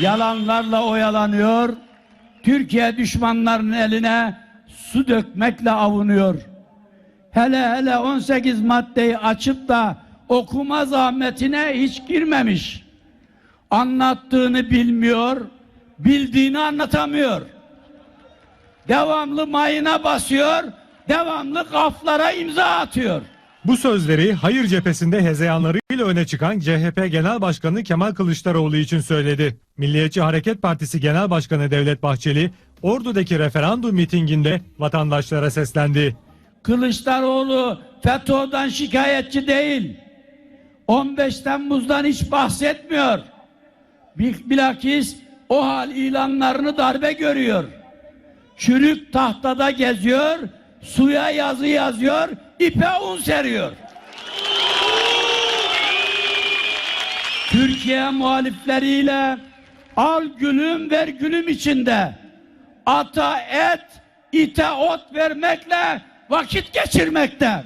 yalanlarla oyalanıyor. Türkiye düşmanlarının eline su dökmekle avunuyor. Hele hele 18 maddeyi açıp da okuma zahmetine hiç girmemiş. Anlattığını bilmiyor, bildiğini anlatamıyor. Devamlı mayına basıyor, devamlı kaflara imza atıyor. Bu sözleri hayır cephesinde hezeyanlarıyla öne çıkan CHP Genel Başkanı Kemal Kılıçdaroğlu için söyledi. Milliyetçi Hareket Partisi Genel Başkanı Devlet Bahçeli, Ordu'daki referandum mitinginde vatandaşlara seslendi. Kılıçdaroğlu FETÖ'den şikayetçi değil. 15 Temmuz'dan hiç bahsetmiyor. Bil- Bilakis o hal ilanlarını darbe görüyor. Çürük tahtada geziyor, suya yazı yazıyor, ipe un seriyor. Türkiye muhalifleriyle al gülüm ver gülüm içinde ata et, ite ot vermekle vakit geçirmekte.